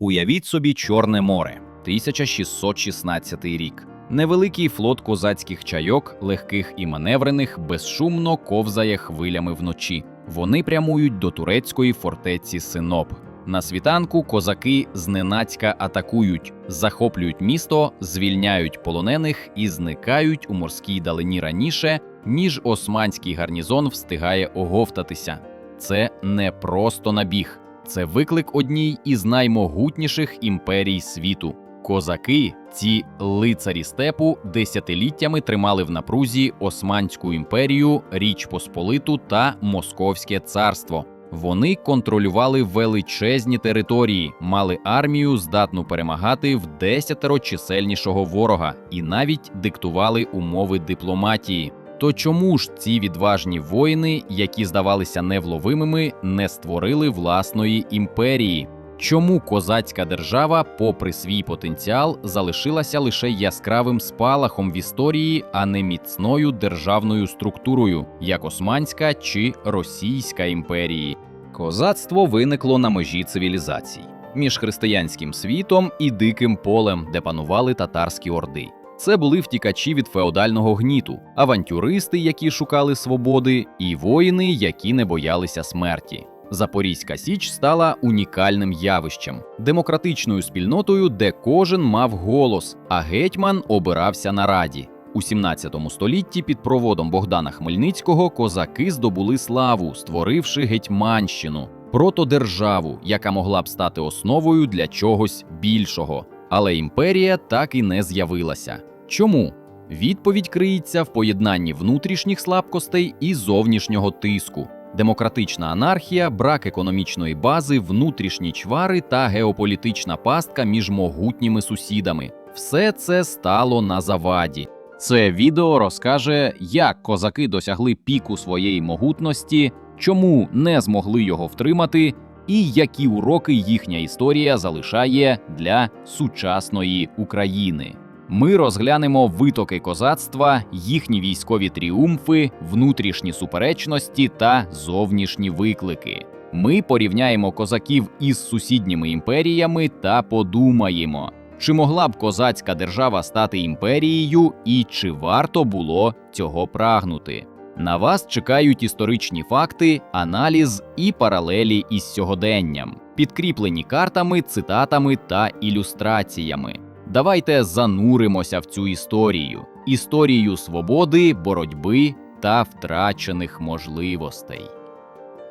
Уявіть собі Чорне море, 1616 рік. Невеликий флот козацьких чайок, легких і маневрених, безшумно ковзає хвилями вночі. Вони прямують до турецької фортеці Синоп. На світанку козаки зненацька атакують, захоплюють місто, звільняють полонених і зникають у морській далині раніше, ніж османський гарнізон встигає оговтатися. Це не просто набіг, це виклик одній із наймогутніших імперій світу. Козаки, ці лицарі степу, десятиліттями тримали в напрузі Османську імперію, Річ Посполиту та Московське царство. Вони контролювали величезні території, мали армію, здатну перемагати в десятеро чисельнішого ворога, і навіть диктували умови дипломатії. То чому ж ці відважні воїни, які здавалися невловимими, не створили власної імперії? Чому козацька держава, попри свій потенціал, залишилася лише яскравим спалахом в історії, а не міцною державною структурою, як Османська чи Російська імперії? Козацтво виникло на межі цивілізацій між християнським світом і диким полем, де панували татарські орди. Це були втікачі від феодального гніту, авантюристи, які шукали свободи, і воїни, які не боялися смерті. Запорізька Січ стала унікальним явищем, демократичною спільнотою, де кожен мав голос, а гетьман обирався на раді. У 17 столітті під проводом Богдана Хмельницького козаки здобули славу, створивши гетьманщину, протодержаву, яка могла б стати основою для чогось більшого. Але імперія так і не з'явилася. Чому? Відповідь криється в поєднанні внутрішніх слабкостей і зовнішнього тиску. Демократична анархія, брак економічної бази, внутрішні чвари та геополітична пастка між могутніми сусідами. Все це стало на заваді. Це відео розкаже, як козаки досягли піку своєї могутності, чому не змогли його втримати, і які уроки їхня історія залишає для сучасної України. Ми розглянемо витоки козацтва, їхні військові тріумфи, внутрішні суперечності та зовнішні виклики. Ми порівняємо козаків із сусідніми імперіями та подумаємо, чи могла б козацька держава стати імперією, і чи варто було цього прагнути. На вас чекають історичні факти, аналіз і паралелі із сьогоденням, підкріплені картами, цитатами та ілюстраціями. Давайте зануримося в цю історію: історію свободи, боротьби та втрачених можливостей.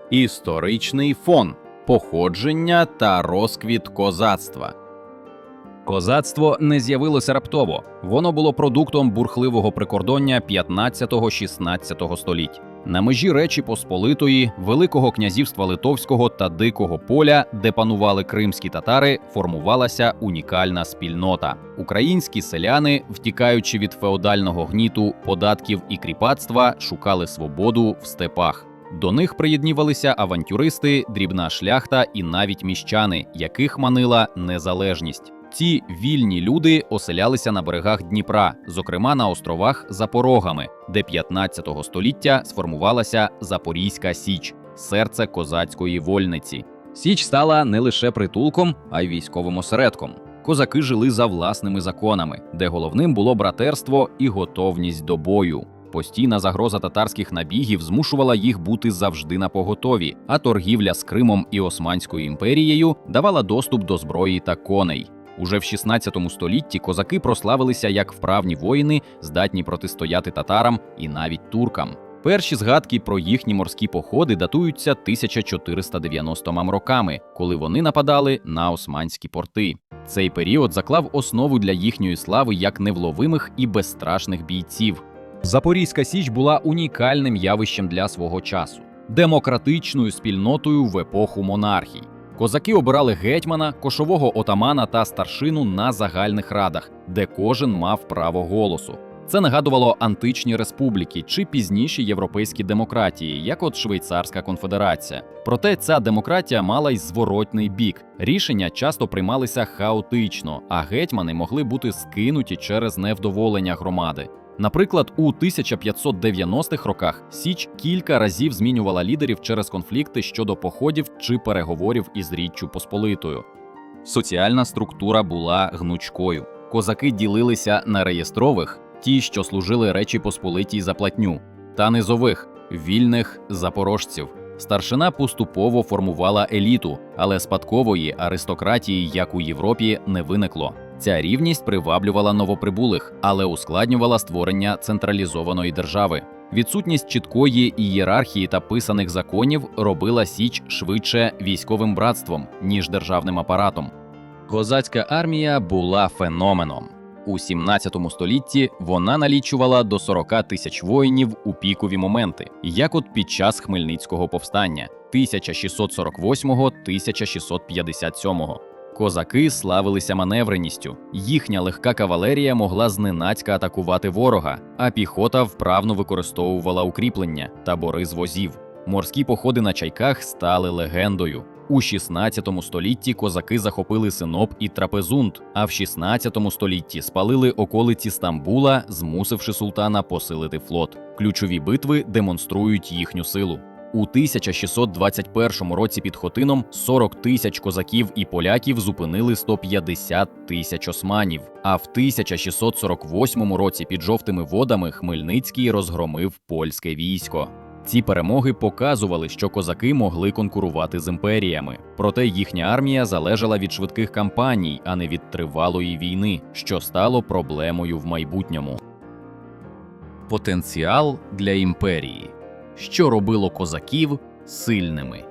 Історичний фон походження та розквіт козацтва. Козацтво не з'явилося раптово. Воно було продуктом бурхливого прикордоння 15-16 століть. На межі Речі Посполитої, Великого князівства Литовського та Дикого поля, де панували кримські татари, формувалася унікальна спільнота. Українські селяни, втікаючи від феодального гніту, податків і кріпацтва, шукали свободу в степах. До них приєднівалися авантюристи, дрібна шляхта і навіть міщани, яких манила незалежність. Ці вільні люди оселялися на берегах Дніпра, зокрема на островах за порогами, де 15 століття сформувалася Запорізька Січ, серце козацької вольниці. Січ стала не лише притулком, а й військовим осередком. Козаки жили за власними законами, де головним було братерство і готовність до бою. Постійна загроза татарських набігів змушувала їх бути завжди на поготові, а торгівля з Кримом і Османською імперією давала доступ до зброї та коней. Уже в 16 столітті козаки прославилися як вправні воїни, здатні протистояти татарам і навіть туркам. Перші згадки про їхні морські походи датуються 1490 роками, коли вони нападали на османські порти. Цей період заклав основу для їхньої слави як невловимих і безстрашних бійців. Запорізька Січ була унікальним явищем для свого часу, демократичною спільнотою в епоху монархій. Козаки обирали гетьмана, кошового отамана та старшину на загальних радах, де кожен мав право голосу. Це нагадувало античні республіки чи пізніші європейські демократії, як от Швейцарська конфедерація. Проте ця демократія мала й зворотний бік. Рішення часто приймалися хаотично, а гетьмани могли бути скинуті через невдоволення громади. Наприклад, у 1590-х роках Січ кілька разів змінювала лідерів через конфлікти щодо походів чи переговорів із Річчю Посполитою. Соціальна структура була гнучкою. Козаки ділилися на реєстрових, ті, що служили Речі Посполитій за платню, та низових вільних запорожців. Старшина поступово формувала еліту, але спадкової аристократії, як у Європі, не виникло. Ця рівність приваблювала новоприбулих, але ускладнювала створення централізованої держави. Відсутність чіткої ієрархії та писаних законів робила Січ швидше військовим братством, ніж державним апаратом. Козацька армія була феноменом. У 17 столітті вона налічувала до 40 тисяч воїнів у пікові моменти, як от під час Хмельницького повстання 1648-1657. Козаки славилися маневреністю. Їхня легка кавалерія могла зненацька атакувати ворога, а піхота вправно використовувала укріплення табори з возів. Морські походи на чайках стали легендою. У 16 столітті козаки захопили Синоп і Трапезунд, а в 16 столітті спалили околиці Стамбула, змусивши султана посилити флот. Ключові битви демонструють їхню силу. У 1621 році під Хотином 40 тисяч козаків і поляків зупинили 150 тисяч османів. А в 1648 році під жовтими водами Хмельницький розгромив польське військо. Ці перемоги показували, що козаки могли конкурувати з імперіями. Проте їхня армія залежала від швидких кампаній, а не від тривалої війни, що стало проблемою в майбутньому. Потенціал для імперії, що робило козаків сильними.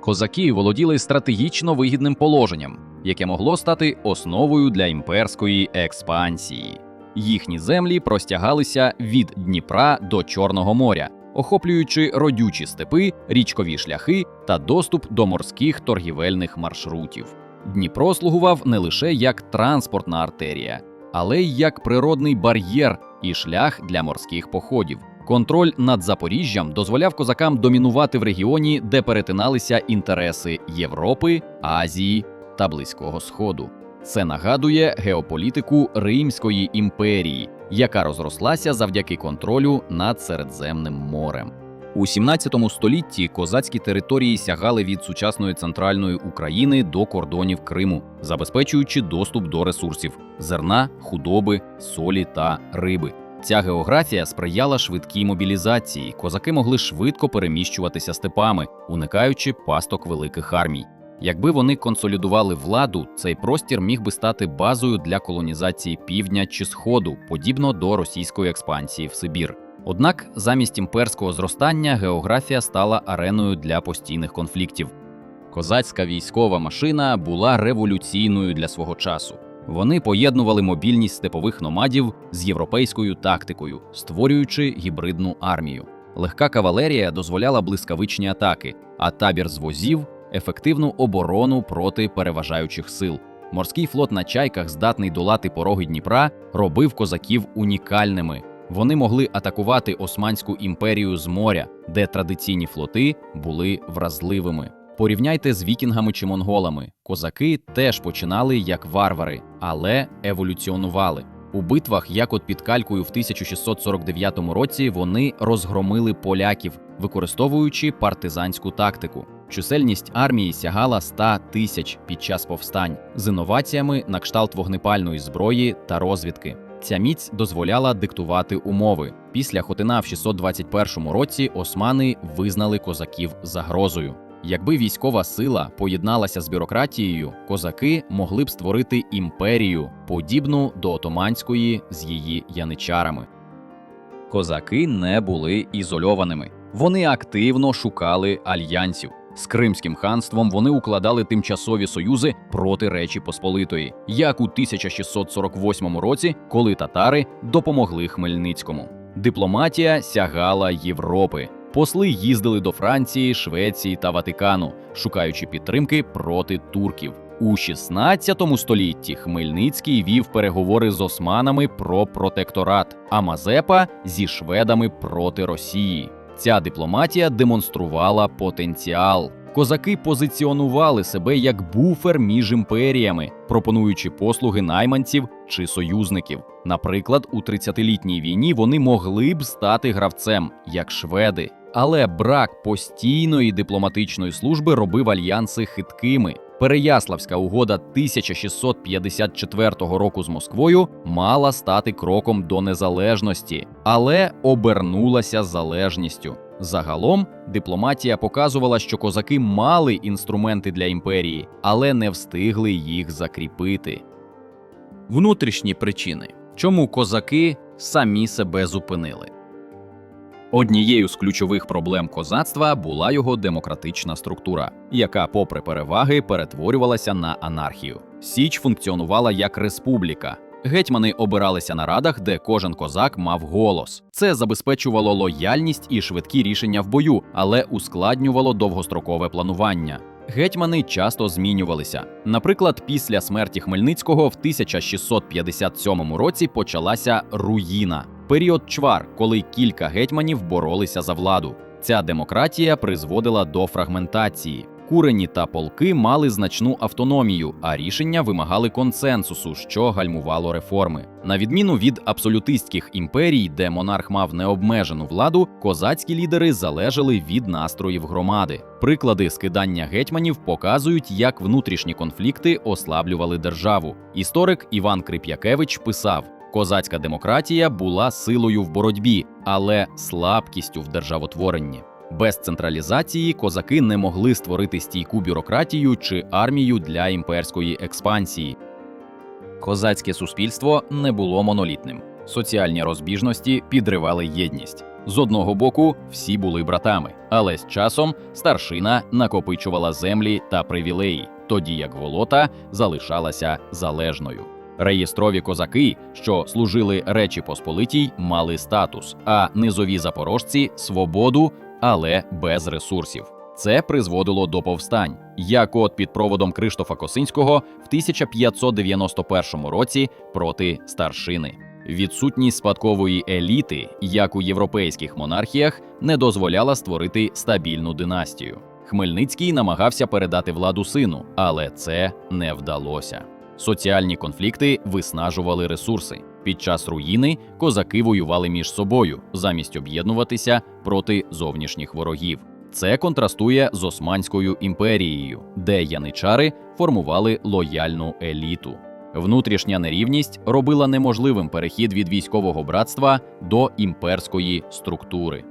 Козаки володіли стратегічно вигідним положенням, яке могло стати основою для імперської експансії. Їхні землі простягалися від Дніпра до Чорного моря, охоплюючи родючі степи, річкові шляхи та доступ до морських торгівельних маршрутів. Дніпро слугував не лише як транспортна артерія, але й як природний бар'єр і шлях для морських походів. Контроль над Запоріжжям дозволяв козакам домінувати в регіоні, де перетиналися інтереси Європи, Азії та Близького Сходу. Це нагадує геополітику Римської імперії, яка розрослася завдяки контролю над Середземним морем. У 17 столітті козацькі території сягали від сучасної центральної України до кордонів Криму, забезпечуючи доступ до ресурсів зерна, худоби, солі та риби. Ця географія сприяла швидкій мобілізації. Козаки могли швидко переміщуватися степами, уникаючи пасток великих армій. Якби вони консолідували владу, цей простір міг би стати базою для колонізації півдня чи сходу, подібно до російської експансії в Сибір. Однак замість імперського зростання географія стала ареною для постійних конфліктів. Козацька військова машина була революційною для свого часу. Вони поєднували мобільність степових номадів з європейською тактикою, створюючи гібридну армію. Легка кавалерія дозволяла блискавичні атаки, а табір з возів ефективну оборону проти переважаючих сил. Морський флот на чайках, здатний долати пороги Дніпра, робив козаків унікальними. Вони могли атакувати Османську імперію з моря, де традиційні флоти були вразливими. Порівняйте з вікінгами чи монголами. Козаки теж починали як варвари, але еволюціонували. У битвах, як от під калькою в 1649 році, вони розгромили поляків, використовуючи партизанську тактику. Чисельність армії сягала 100 тисяч під час повстань з інноваціями на кшталт вогнепальної зброї та розвідки. Ця міць дозволяла диктувати умови. Після Хотина в 621 році османи визнали козаків загрозою. Якби військова сила поєдналася з бюрократією, козаки могли б створити імперію, подібну до отоманської з її яничарами. Козаки не були ізольованими. Вони активно шукали альянсів. З Кримським ханством вони укладали тимчасові союзи проти Речі Посполитої, як у 1648 році, коли татари допомогли Хмельницькому. Дипломатія сягала Європи. Посли їздили до Франції, Швеції та Ватикану, шукаючи підтримки проти турків. У 16 столітті Хмельницький вів переговори з османами про протекторат, а Мазепа зі шведами проти Росії. Ця дипломатія демонструвала потенціал. Козаки позиціонували себе як буфер між імперіями, пропонуючи послуги найманців чи союзників. Наприклад, у 30-літній війні вони могли б стати гравцем як шведи. Але брак постійної дипломатичної служби робив альянси хиткими. Переяславська угода 1654 року з Москвою мала стати кроком до незалежності, але обернулася залежністю. Загалом дипломатія показувала, що козаки мали інструменти для імперії, але не встигли їх закріпити. Внутрішні причини, чому козаки самі себе зупинили. Однією з ключових проблем козацтва була його демократична структура, яка, попри переваги, перетворювалася на анархію. Січ функціонувала як республіка. Гетьмани обиралися на радах, де кожен козак мав голос. Це забезпечувало лояльність і швидкі рішення в бою, але ускладнювало довгострокове планування. Гетьмани часто змінювалися. Наприклад, після смерті Хмельницького в 1657 році почалася руїна період чвар, коли кілька гетьманів боролися за владу. Ця демократія призводила до фрагментації. Курені та полки мали значну автономію, а рішення вимагали консенсусу, що гальмувало реформи. На відміну від абсолютистських імперій, де монарх мав необмежену владу, козацькі лідери залежали від настроїв громади. Приклади скидання гетьманів показують, як внутрішні конфлікти ослаблювали державу. Історик Іван Крип'якевич писав: Козацька демократія була силою в боротьбі, але слабкістю в державотворенні. Без централізації козаки не могли створити стійку бюрократію чи армію для імперської експансії. Козацьке суспільство не було монолітним. Соціальні розбіжності підривали єдність. З одного боку, всі були братами, але з часом старшина накопичувала землі та привілеї, тоді як волота залишалася залежною. Реєстрові козаки, що служили Речі Посполитій, мали статус, а низові запорожці свободу, але без ресурсів. Це призводило до повстань, як от під проводом Криштофа Косинського в 1591 році проти старшини. Відсутність спадкової еліти, як у європейських монархіях, не дозволяла створити стабільну династію. Хмельницький намагався передати владу сину, але це не вдалося. Соціальні конфлікти виснажували ресурси. Під час руїни козаки воювали між собою замість об'єднуватися проти зовнішніх ворогів. Це контрастує з Османською імперією, де яничари формували лояльну еліту. Внутрішня нерівність робила неможливим перехід від військового братства до імперської структури.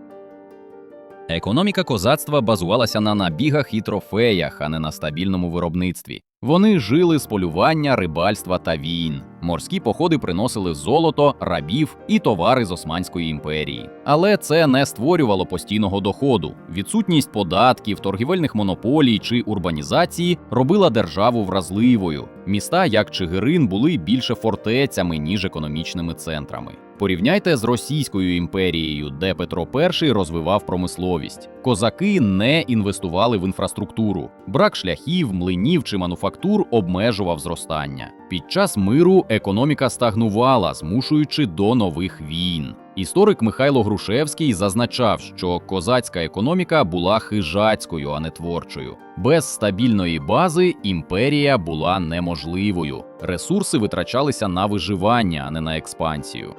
Економіка козацтва базувалася на набігах і трофеях, а не на стабільному виробництві. Вони жили з полювання, рибальства та війн. Морські походи приносили золото, рабів і товари з Османської імперії. Але це не створювало постійного доходу. Відсутність податків, торгівельних монополій чи урбанізації робила державу вразливою. Міста, як Чигирин, були більше фортецями ніж економічними центрами. Порівняйте з Російською імперією, де Петро І розвивав промисловість. Козаки не інвестували в інфраструктуру. Брак шляхів, млинів чи мануфактур обмежував зростання. Під час миру економіка стагнувала, змушуючи до нових війн. Історик Михайло Грушевський зазначав, що козацька економіка була хижацькою, а не творчою. Без стабільної бази імперія була неможливою. Ресурси витрачалися на виживання, а не на експансію.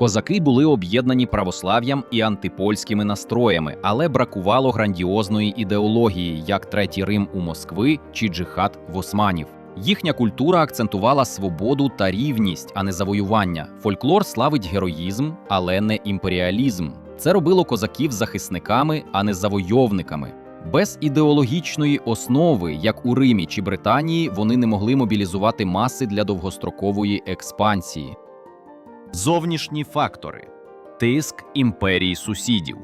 Козаки були об'єднані православ'ям і антипольськими настроями, але бракувало грандіозної ідеології, як Третій Рим у Москви чи джихад в османів. Їхня культура акцентувала свободу та рівність, а не завоювання. Фольклор славить героїзм, але не імперіалізм. Це робило козаків захисниками, а не завойовниками. Без ідеологічної основи, як у Римі чи Британії, вони не могли мобілізувати маси для довгострокової експансії. Зовнішні фактори тиск імперії сусідів.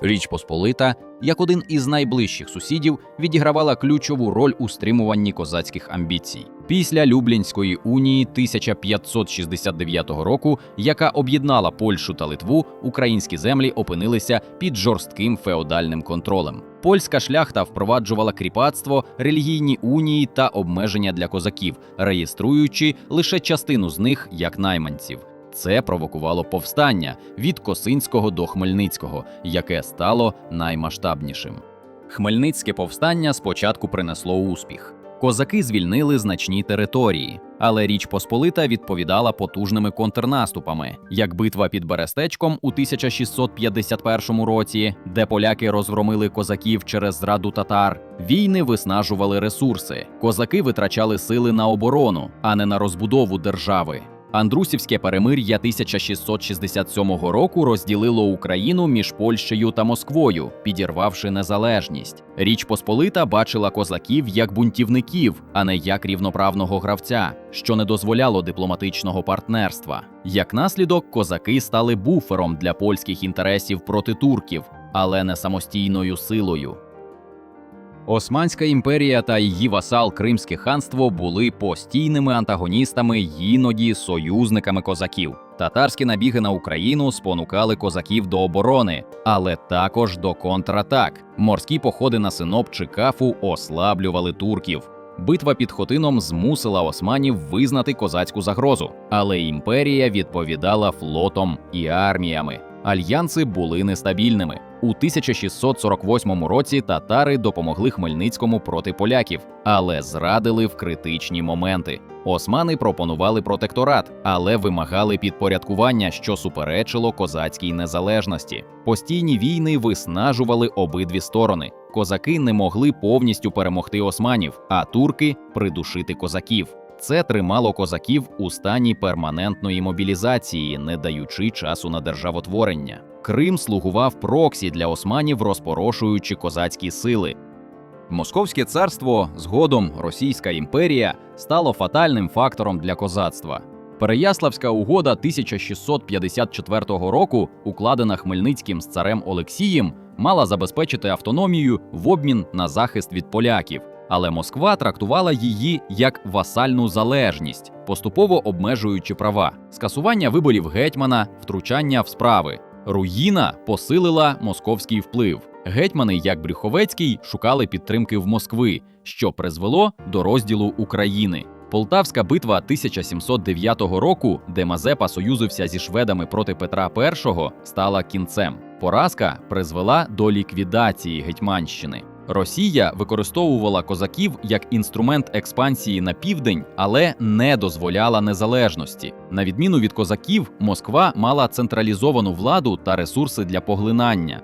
Річ Посполита, як один із найближчих сусідів, відігравала ключову роль у стримуванні козацьких амбіцій. Після Люблінської унії 1569 року, яка об'єднала Польщу та Литву, українські землі опинилися під жорстким феодальним контролем. Польська шляхта впроваджувала кріпацтво, релігійні унії та обмеження для козаків, реєструючи лише частину з них як найманців. Це провокувало повстання від Косинського до Хмельницького, яке стало наймасштабнішим. Хмельницьке повстання спочатку принесло успіх. Козаки звільнили значні території, але Річ Посполита відповідала потужними контрнаступами, як битва під Берестечком у 1651 році, де поляки розгромили козаків через зраду татар. Війни виснажували ресурси. Козаки витрачали сили на оборону, а не на розбудову держави. Андрусівське перемир'я 1667 року розділило Україну між Польщею та Москвою, підірвавши незалежність. Річ Посполита бачила козаків як бунтівників, а не як рівноправного гравця, що не дозволяло дипломатичного партнерства. Як наслідок, козаки стали буфером для польських інтересів проти турків, але не самостійною силою. Османська імперія та її васал Кримське ханство були постійними антагоністами, іноді союзниками козаків. Татарські набіги на Україну спонукали козаків до оборони, але також до контратак. Морські походи на Синоп чи Кафу ослаблювали турків. Битва під Хотином змусила османів визнати козацьку загрозу, але імперія відповідала флотом і арміями. Альянси були нестабільними. У 1648 році татари допомогли Хмельницькому проти поляків, але зрадили в критичні моменти. Османи пропонували протекторат, але вимагали підпорядкування, що суперечило козацькій незалежності. Постійні війни виснажували обидві сторони. Козаки не могли повністю перемогти османів, а турки придушити козаків. Це тримало козаків у стані перманентної мобілізації, не даючи часу на державотворення. Крим слугував проксі для османів, розпорошуючи козацькі сили. Московське царство, згодом Російська імперія, стало фатальним фактором для козацтва. Переяславська угода 1654 року, укладена Хмельницьким з царем Олексієм, мала забезпечити автономію в обмін на захист від поляків. Але Москва трактувала її як васальну залежність, поступово обмежуючи права, скасування виборів гетьмана, втручання в справи. Руїна посилила московський вплив. Гетьмани, як Брюховецький, шукали підтримки в Москви, що призвело до розділу України. Полтавська битва 1709 року, де Мазепа союзився зі шведами проти Петра І, стала кінцем. Поразка призвела до ліквідації Гетьманщини. Росія використовувала козаків як інструмент експансії на південь, але не дозволяла незалежності. На відміну від козаків, Москва мала централізовану владу та ресурси для поглинання.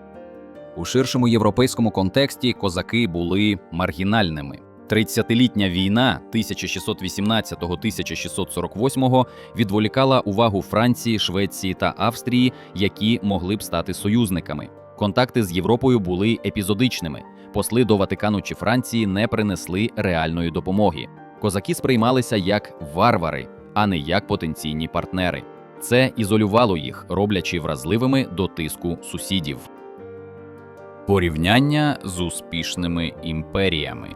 У ширшому європейському контексті козаки були маргінальними. Тридцятилітня війна 1618-1648 відволікала увагу Франції, Швеції та Австрії, які могли б стати союзниками. Контакти з Європою були епізодичними. Посли до Ватикану чи Франції не принесли реальної допомоги. Козаки сприймалися як варвари, а не як потенційні партнери. Це ізолювало їх, роблячи вразливими до тиску сусідів. Порівняння з успішними імперіями.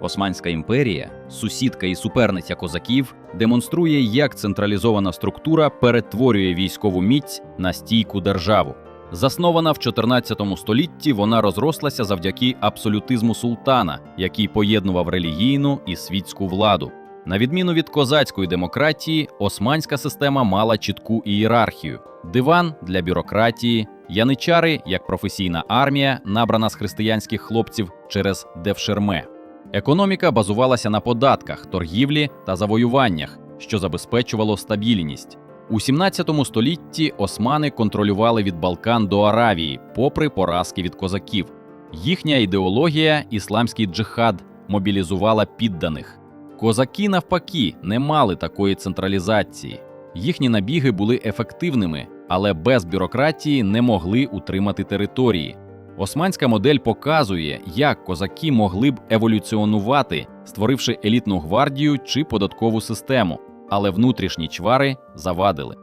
Османська імперія, сусідка і суперниця козаків, демонструє, як централізована структура перетворює військову міць на стійку державу. Заснована в 14 столітті, вона розрослася завдяки абсолютизму султана, який поєднував релігійну і світську владу. На відміну від козацької демократії, османська система мала чітку ієрархію: диван для бюрократії, яничари як професійна армія, набрана з християнських хлопців через девшерме. Економіка базувалася на податках, торгівлі та завоюваннях, що забезпечувало стабільність. У 17 столітті османи контролювали від Балкан до Аравії, попри поразки від козаків. Їхня ідеологія, ісламський джихад, мобілізувала підданих. Козаки, навпаки, не мали такої централізації. Їхні набіги були ефективними, але без бюрократії не могли утримати території. Османська модель показує, як козаки могли б еволюціонувати, створивши елітну гвардію чи податкову систему, але внутрішні чвари завадили.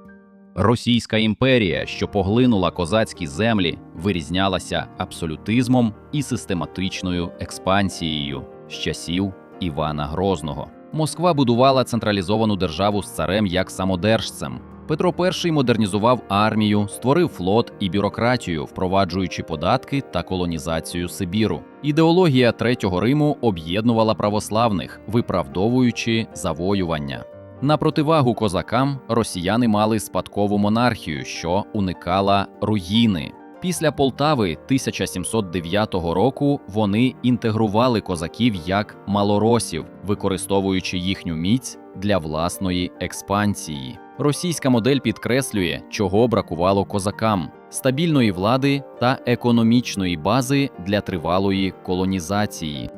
Російська імперія, що поглинула козацькі землі, вирізнялася абсолютизмом і систематичною експансією з часів Івана Грозного. Москва будувала централізовану державу з царем як самодержцем. Петро І модернізував армію, створив флот і бюрократію, впроваджуючи податки та колонізацію Сибіру. Ідеологія Третього Риму об'єднувала православних, виправдовуючи завоювання. На противагу козакам росіяни мали спадкову монархію, що уникала руїни. Після Полтави 1709 року вони інтегрували козаків як малоросів, використовуючи їхню міць для власної експансії. Російська модель підкреслює, чого бракувало козакам: стабільної влади та економічної бази для тривалої колонізації.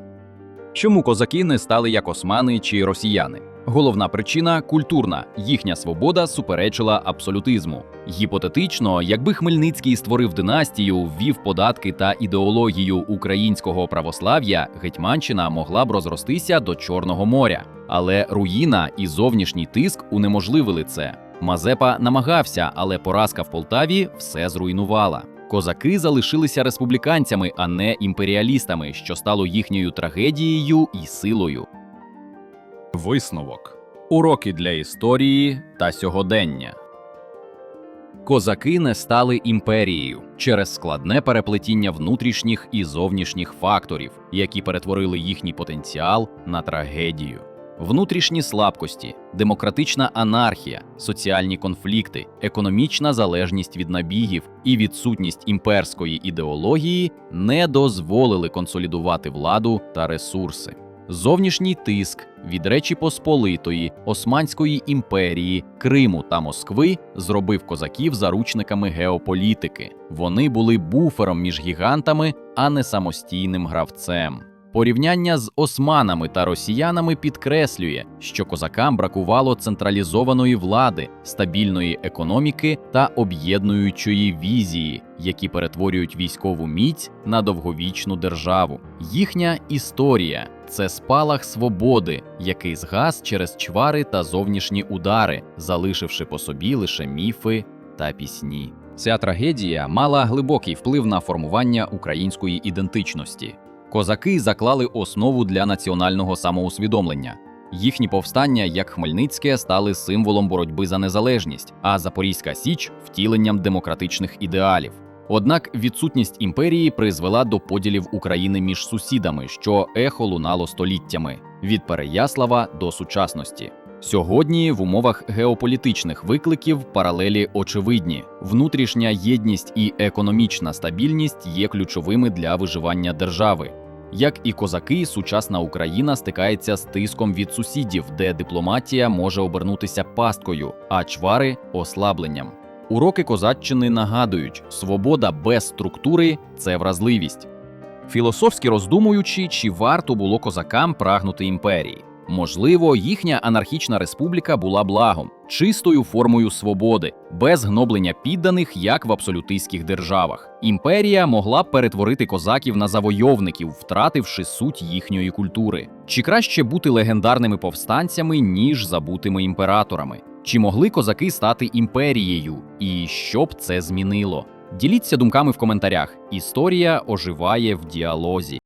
Чому козаки не стали як османи чи росіяни? Головна причина культурна. Їхня свобода суперечила абсолютизму. Гіпотетично, якби Хмельницький створив династію, ввів податки та ідеологію українського православ'я, Гетьманщина могла б розростися до Чорного моря. Але руїна і зовнішній тиск унеможливили це. Мазепа намагався, але поразка в Полтаві все зруйнувала. Козаки залишилися республіканцями, а не імперіалістами, що стало їхньою трагедією і силою. Висновок уроки для історії та сьогодення. Козаки не стали імперією через складне переплетіння внутрішніх і зовнішніх факторів, які перетворили їхній потенціал на трагедію. Внутрішні слабкості, демократична анархія, соціальні конфлікти, економічна залежність від набігів і відсутність імперської ідеології не дозволили консолідувати владу та ресурси. Зовнішній тиск від Речі Посполитої, Османської імперії, Криму та Москви зробив козаків заручниками геополітики. Вони були буфером між гігантами, а не самостійним гравцем. Порівняння з османами та росіянами підкреслює, що козакам бракувало централізованої влади, стабільної економіки та об'єднуючої візії, які перетворюють військову міць на довговічну державу. Їхня історія це спалах свободи, який згас через чвари та зовнішні удари, залишивши по собі лише міфи та пісні. Ця трагедія мала глибокий вплив на формування української ідентичності. Козаки заклали основу для національного самоусвідомлення. Їхні повстання, як Хмельницьке, стали символом боротьби за незалежність, а Запорізька Січ втіленням демократичних ідеалів. Однак відсутність імперії призвела до поділів України між сусідами, що ехо лунало століттями від Переяслава до сучасності. Сьогодні в умовах геополітичних викликів паралелі очевидні. Внутрішня єдність і економічна стабільність є ключовими для виживання держави. Як і козаки, сучасна Україна стикається з тиском від сусідів, де дипломатія може обернутися пасткою, а чвари ослабленням. Уроки козаччини нагадують, свобода без структури це вразливість. Філософськи роздумуючи, чи варто було козакам прагнути імперії. Можливо, їхня анархічна республіка була благом, чистою формою свободи, без гноблення підданих, як в абсолютистських державах. Імперія могла б перетворити козаків на завойовників, втративши суть їхньої культури. Чи краще бути легендарними повстанцями, ніж забутими імператорами? Чи могли козаки стати імперією? І що б це змінило? Діліться думками в коментарях. Історія оживає в діалозі.